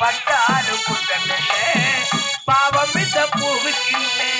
பட்டாறு புத்தனே பாவம் இந்த பூவுக்கில்லே.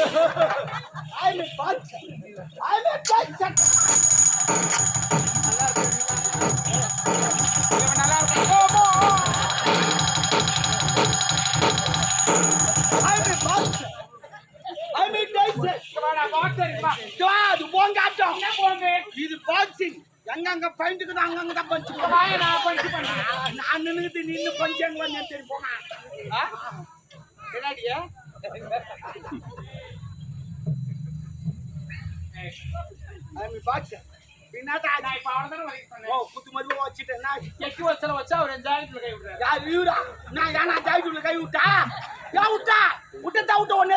I'm a bad I'm a bad இது பாக்ஸிங் எங்கங்க பஞ்சுக்குது அங்கங்க தான் பஞ்சு வாய நான் பஞ்சு பண்ணேன். நான் நின்றுட்டு நின்று பஞ்சு எங்க வந்து சரி போங்க. என்னடியா? நான் கை விட்டா? விட்டா?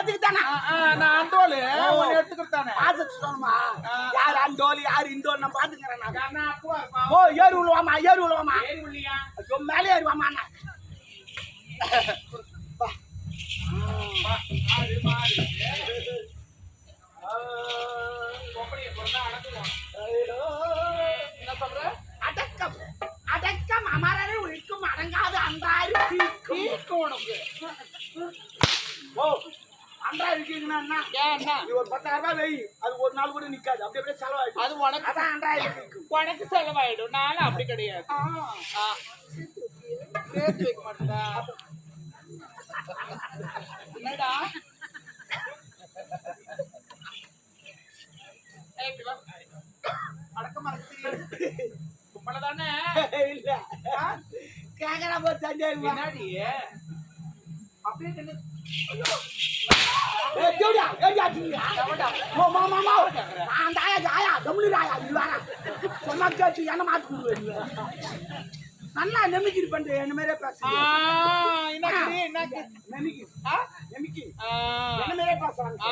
எடுத்துக்கிட்டானா நான் அண்டோலு ஒன்னு எடுத்துக்கிட்டானே பார்த்து சொல்லணுமா? யார் அண்டோல் யார் இண்டோல் நான் பாத்துக்கிறேன் நான். நான் அப்பா இருப்பா ஓ ஏறு விழுவாமா ஏறு விழுவாமா ஏறி மேலே ஏறுவாமா என்ன சொல்ற? அடக்கம். அடக்கம் அமரரை ஒழிக்கும் அடங்காது உனக்கு. ஓ. என்ன? ஒரு பத்தாயிரம் ரூபாய் வை. அது ஒரு நாள் கூட நிக்காது. அப்படி அப்படியே செலவாயிடும். அது உனக்கு உனக்கு செலவாயிடும். நானும் அப்படி கிடையாது. சேர்த்து வைக்க மாட்டேடா தானே இல்ல. கேக்குறா என்னடி? அப்படியே நின்னு மாமா நல்லா நெமிக்கிரி பண்ற என்ன மாதிரியே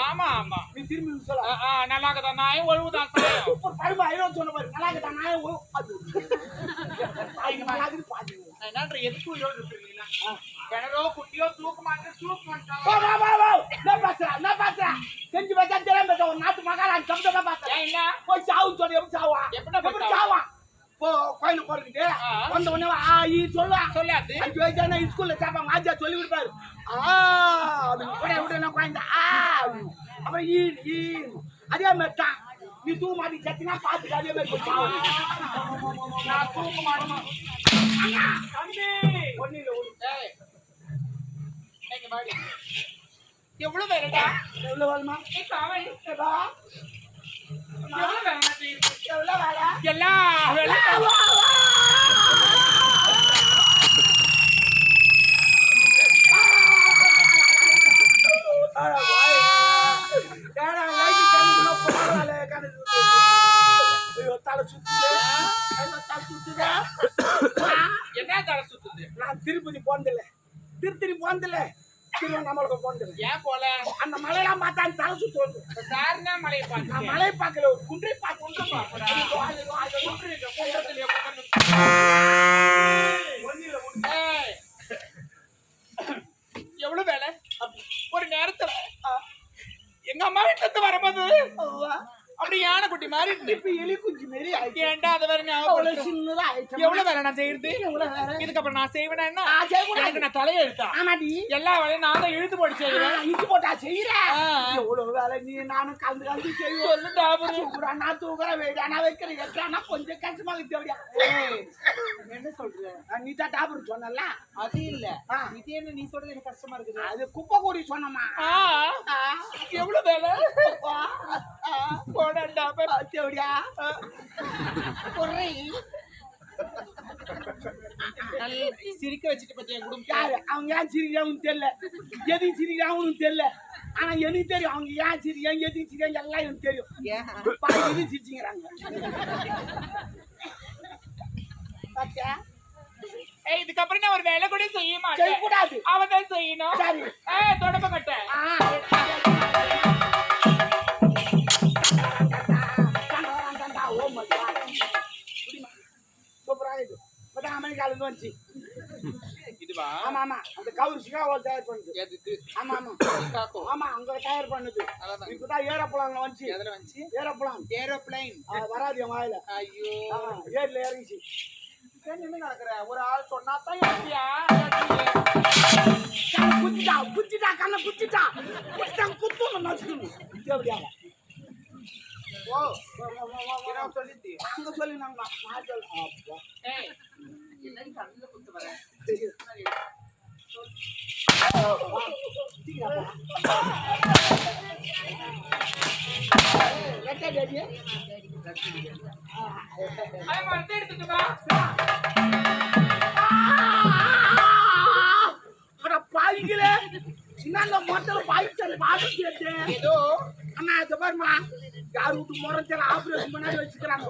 ஆமா ஆமா நீ திரும்பி சொல்ல நல்லா இருக்குதா நாயும் ஒழுகுதான் சாயம் சூப்பர் சொன்ன பாரு நல்லா இருக்கா கிணறோ குட்டியோ தூக்க மாட்டேன் பேசுறேன் நான் பேசுறேன் செஞ்சு வச்சா தெரியாம பேச ஒரு நாட்டு மகாராஜ் சப்தமா ஏன் என்ன போய் சாவு சொல்லி எப்படி சாவா எப்படி சாவா போ கோயிலுக்கு போறதுக்கு. வந்த உடனே ஆ ஈ சொல்லுவா சொல்லாது அஞ்சு வயசு ஆனா ஸ்கூல்ல சாப்பாங்க ஆஜா சொல்லி கொடுப்பாரு ஆ விட நான் குழந்தை ஆ. அப்புறம் ஈ ஈ அதே மாதிரி தான் நீ தூ மாட்டி சத்தினா பார்த்துட்டு அதே மாதிரி போய் சாவு. நான் தூக்க மாட்டேன் தம்பி ஒண்ணும் இல்ல, ஒண்ணும் இல்ல. ஏய் எங்க பாடி எவ்வளவு வேறடா எவ்வளவு ஏப்பா, எவ்வளவு? வேலை? எல்லா வேலை. என்ன தலை சுத்துது? நான் திருப்பதி போனதில்ல. திருத்தணி போனதில்ல. திருவண்ணாமலை போனதில்ல ஏன் போல? அந்த மலையெல்லாம் பார்த்தா எனக்கு தலை சுத்து வருது சாரணா மலையை நான் பார்த்து மலை பார்க்கல ஒரு குன்றை பார்த்து. ஏய். எவ்வளவு வேலை? ஒரு நேரத்துல எங்க அம்மா வீட்டுல இருந்து வரும்போது. அப்படி யானை குட்டி மாதிரி இப்ப எலி குஞ்சு மாரி. ஏன்டா அது வேற ஞாபகம் சின்னதா. எவ்வளவு வேலை நான் செய்யறது? இதுக்கப்புறம் நான் செய்வேனா என்ன. எனக்கு நான் தலையை எடுத்தா ஆமாடி. எல்லா வேலையும் நான் தான் இழுத்து போட்டு செய்வேன் இஞ்சி போட்டா செய்யற. எவ்வளவு வேலை நீ நானும் கலந்து கலந்து செய்வோம். சொல்லு டாபரு தூக்குறானா, தூக்குறேன், வைடானா, வைக்கிறேன், வைக்கிறானா, கொஞ்சம் கஷ்டமா இருக்கு. என்ன சொல்ற நீ தான் டாபர் சொன்னல அது இல்ல. இது என்ன நீ சொல்றது எனக்கு கஷ்டமா இருக்குது அது குப்பை கூடி சொன்னமா எவ்வளவு வேலை போடா டாபர் அப்படியா நல்ல சிரிக்க வச்சுட்டு பத்தியா குடும்பம் யாரு அவங்க ஏன் சிரிக்கிறாங்கன்னு தெரியல எதுக்கு சிரிக்கிறாங்கன்னு தெரியல ஆனா எனக்கு தெரியும் அவங்க ஏன் சிரிக்கிறாங்க எதுக்கு சிரிக்கிறாங்க எல்லாம் எனக்கு தெரியும் பாதி இது சிரிச்சுங்கிறாங்க பாத்தியா? ஏய் இதுக்கப்புறம் நான் ஒரு வேலை கூட செய்ய மாட்டேன் செய்யக்கூடாது அவன் தான் செய்யணும் தொடப்ப கட்ட இருந்து வந்துச்சு. இதுவா? ஆமா ஆமா. அந்த கவுரு சிகாகோல தயார் பண்ணுது. எதுக்கு? ஆமா ஆமா. ஆமா அங்க தயார் பண்ணுது. இப்பதான் ஏரோப்ளான்ல வந்துச்சு. எதுல வந்துச்சு? ஏரோப்ளான். ஏரோப்ளைன். வராது என் வாயில. ஐயோ. ஏர்ல இறங்கிச்சு. நடக்கிற ஒரு ஆள் சொன்னா தான் கண்ணை குத்திட்டா குத்திட்டா கண்ணை குத்திட்டா. குத்திட்டா குத்தணும் நச்சுக்கணும் எப்படியா ஓ. சொல்லிட்டு அங்க சொல்லி நாங்க நான் சொல்ல பண்ணிக்கல என்ன மொத்தம் பாய்ச்சல் பாடம் கேட்டு ஏதோ அண்ணா இத பாருமா யார் வீட்டு முறத்தில் ஆபரேஷன் பண்ணாடி வச்சுக்கிறாங்க.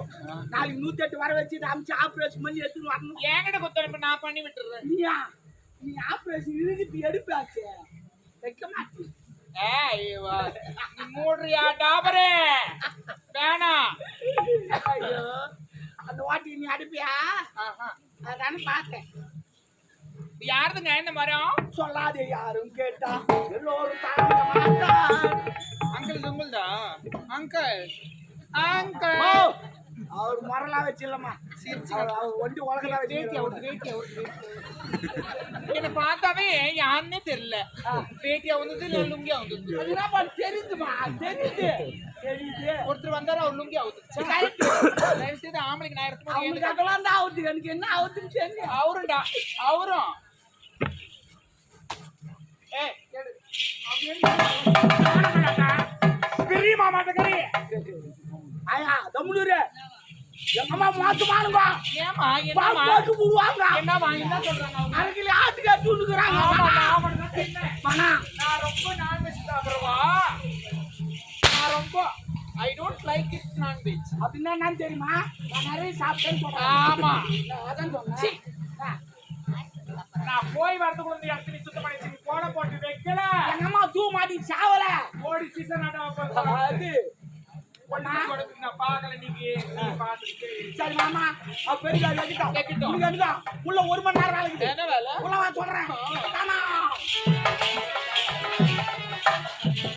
நாளைக்கு நூத்தி எட்டு வர வச்சு அமிச்சு ஆபரேஷன் பண்ணி எடுத்துன்னு வரணும். என்கிட்ட குத்தனுப்பு நான் பண்ணி விட்டுறேன். நீயா? நீ ஆபரேஷன் இருக்கு எடுப்பாச்சு. வைக்க மாட்டேன். மூடுறியா டாபரே? வேணாம் ஐயோ அந்த வாட்டி நீ அடிப்பியா. அதானே பார்த்தேன். யாருதுங்க இந்த மரம்? சொல்லாதே யாரும் கேட்டா. எல்லோரும் தாங்க மாட்டார். அங்கிள் உங்களுதா அங்கிள். அங்கிள். அவர் மரலாம் அவர் அவர் ஒண்டி உலகலாம் வச்சு வேட்டி அவரு, வேட்டி அவரு. என்னை பார்த்தாவே யாருன்னே தெரியல. வேட்டியா வந்தது இல்ல லுங்கியா வந்தது? அது என்ன பண்ண தெரியுதுமா தெரியுது. ஒருத்தர் வந்தாரு அவர் லுங்கி. தயவு செய்து ஆம்பளைக்கு நான் எடுத்து அவங்களுக்கு அதெல்லாம் தான் எனக்கு என்ன தெரியும் அவரும்டா அவரும். ஏய் எடு. ஆயா தம்முனூரு எங்க அம்மா மாத்துமானுங்க ஏமா பால் என்னமா போட்டு போடுவாங்க. என்னமா என்ன சொல்றாங்க அவங்க? அரைக்கில ஆட்டுக்கா ஆமா நான். பணம் ரொம்ப நான்வெஜ் சாப்பிடுவா? நான் ரொம்ப I don't like it non veg அப்படின்னா என்னன்னு தெரியுமா? நான் நிறைய சாப்பிட்டேன்னு சொல்றேன். ஆமா. நான் அதான் சொன்னேன். சீ. ஆ. நான் போய் வரதுக்குள்ள இந்த இடத்துல சுத்தம் பண்ணி வச்சு போட போட்டு வைக்கல. எங்க அம்மா தூ மாட்டி சாவல? ஓடி சீசன் ஆட அது சரி மாமா. அவ பெரிய. உள்ள ஒரு மணி நேரம் உள்ள சொல்றேன்.